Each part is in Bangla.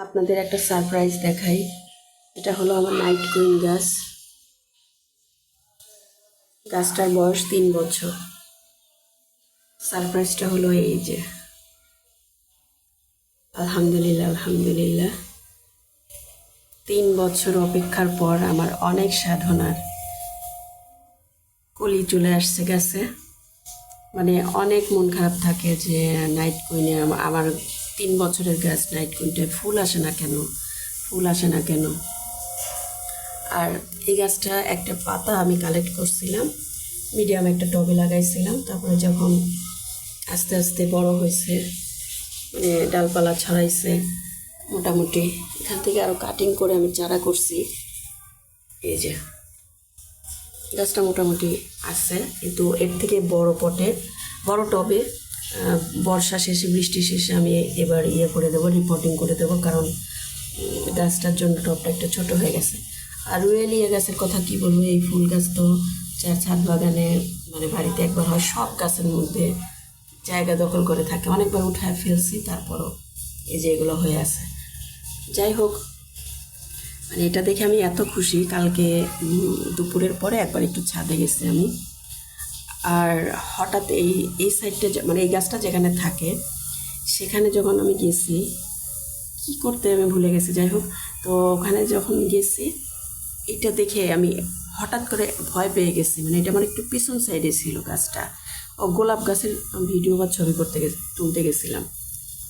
আপনাদের একটা সারপ্রাইজ দেখাই। এটা হলো আমার নাইট কুইন গাছ গাছটার বয়স তিন বছর। সারপ্রাইজটা হলো এই যে। আলহামদুলিল্লাহ আলহামদুলিল্লাহ। তিন বছর অপেক্ষার পর আমার অনেক সাধনার কলি চলে আসছে গেছে। মানে অনেক মন খারাপ থাকে যে নাইট কুইনে আমার তিন বছরের গাছ নাইট কুইনটায় ফুল আসে না কেন? ফুল আসে না কেন? আর এই গাছটা একটা পাতা আমি কালেক্ট করছিলাম মিডিয়াম একটা টবে লাগাইছিলাম, তারপরে যখন আস্তে আস্তে বড় হয়েছে মানে ডালপালা ছড়াইছে, মোটামুটি এখান থেকে আরও কাটিং করে আমি চারা করছি। এই যে গাছটা মোটামুটি আছে, কিন্তু এর থেকে বড় পটে, বড় টবে বর্ষা শেষে, বৃষ্টি শেষে আমি এবার ইয়ে করে দেবো রিপোর্টিং করে দেবো, কারণ গাছটার জন্য টপটা একটু ছোট হয়ে গেছে। আর রুয়েলিয়া গাছের কথা কি বলব, এই ফুল গাছ তো চার ছাদ বাগানে মানে বাড়িতে একবার হয়, সব গাছের মধ্যে জায়গা দখল করে থাকে। অনেকবার উঠায় ফেলছি, তারপরও এই যে এগুলো হয়ে আছে। যাই হোক মানে এটা দেখে আমি এত খুশি। কালকে দুপুরের পরে একবার একটু ছাদে গেছি আমি। আর হঠাৎ এই এই সাইডটা মানে এই গাছটা যেখানে থাকে, সেখানে যখন আমি গেছি, কি করতে আমি ভুলে গেছি, যাই হোক। তো ওখানে যখন গেছি, এটা দেখে আমি হঠাৎ করে ভয় পেয়ে গেছি। মানে এটা আমার একটু পিছন সাইডে ছিল গাছটা। ও গোলাপ গাছের ভিডিও বা ছবি করতে তুলতে গেছিলাম।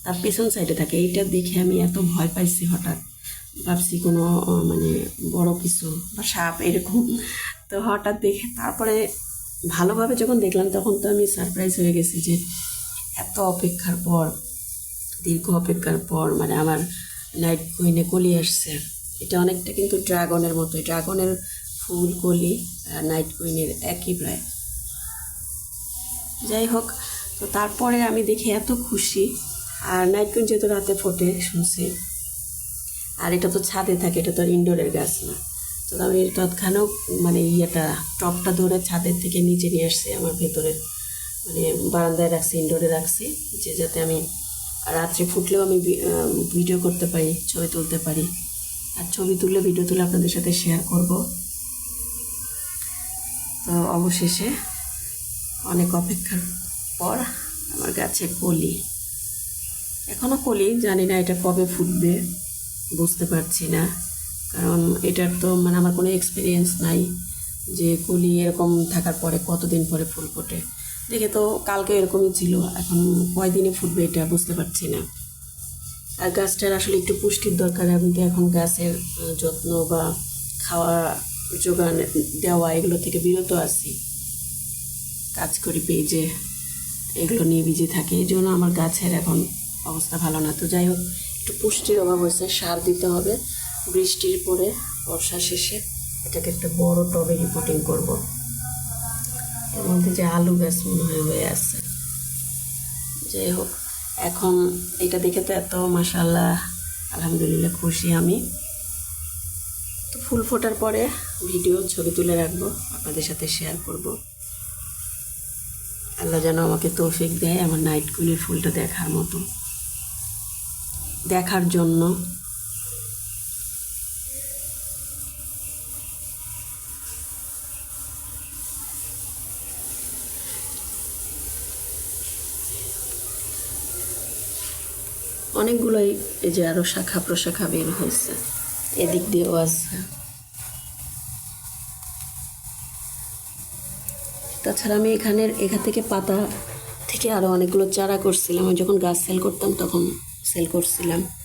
তার পিছন সাইডে থাকে। এইটা দেখে আমি এত ভয় পাইছি হঠাৎ। ভাবছি কোনো মানে বড় কিছু বা সাপ, এরকম। তো হঠাৎ দেখে তারপরে ভালোভাবে যখন দেখলাম, তখন তো আমি সারপ্রাইজ হয়ে গেছি যে এত অপেক্ষার পর, দীর্ঘ অপেক্ষার পর মানে আমার নাইট কুইনে কলি আসছে। এটা অনেকটা কিন্তু ড্রাগনের মতো। ড্রাগনের ফুল কলি আর নাইট কুইনের একই প্রায়। যাই হোক, তো তারপরে আমি দেখে এত খুশি। আর নাইট কুইন যেহেতু রাতে ফোটে শুনছি, আর এটা তো ছাদে থাকে, এটা তো আর ইনডোরের গাছ না। তো আমি তৎক্ষণাৎ মানে ইয়েটা, টপটা ধরে ছাদের থেকে নিচে নিয়ে আসছি, আমার ভেতরের মানে বারান্দায় রাখছি ইনডোরে রাখছি, যে যাতে আমি রাত্রে ফুটলেও আমি ভিডিও করতে পারি, ছবি তুলতে পারি। আর ছবি তুললে, ভিডিও তুলে আপনাদের সাথে শেয়ার করব। তো অবশেষে, অনেক অপেক্ষার পর আমার গাছে কলি। এখনও কলি, জানি না এটা কবে ফুটবে, বুঝতে পারছি না। কারণ এটার তো মানে আমার কোনো এক্সপিরিয়েন্স নাই যে কলি এরকম থাকার পরে কতদিন পরে ফুল ফোটে। দেখে তো কালকে এরকমই ছিল, এখন কয়দিনে ফুটবে এটা বুঝতে পারছি না। আর গাছটার আসলে একটু পুষ্টির দরকার, আমি তো এখন গাছের যত্ন বা খাওয়া যোগান দেওয়া এগুলো থেকে বিরত আছি। কাজ করি পেজে, এগুলো নিয়ে বিজি থাকে এই জন্য আমার গাছের এখন অবস্থা ভালো না। তো যাই হোক, একটু পুষ্টির অভাব হয়েছে, সার দিতে হবে। বৃষ্টির পরে বর্ষা শেষে এটাকে একটা বড় টবে রিপোর্টিং করব। এর মধ্যে যে আলু গাছ মনে হয় হয়ে আছে। যাই হোক, এখন এটা দেখে তো এত মাসাল্লাহ আলহামদুলিল্লাহ খুশি আমি। তো ফুল ফোটার পরে ভিডিও, ছবি তুলে রাখব, আপনাদের সাথে শেয়ার করব। আল্লাহ যেন আমাকে তৌফিক দেয় আমার নাইট কুইনের ফুলটা দেখার মতো। দেখার জন্য অনেকগুলোই এই যে আরও শাখা প্রশাখা বের হয়েছে। এদিক দিয়েও আছে। তাছাড়া আমি এখানের, এখান থেকে পাতা থেকে আরও অনেকগুলো চারা করছিলাম। আমি যখন গাছ সেল করতাম তখন সেল করছিলাম।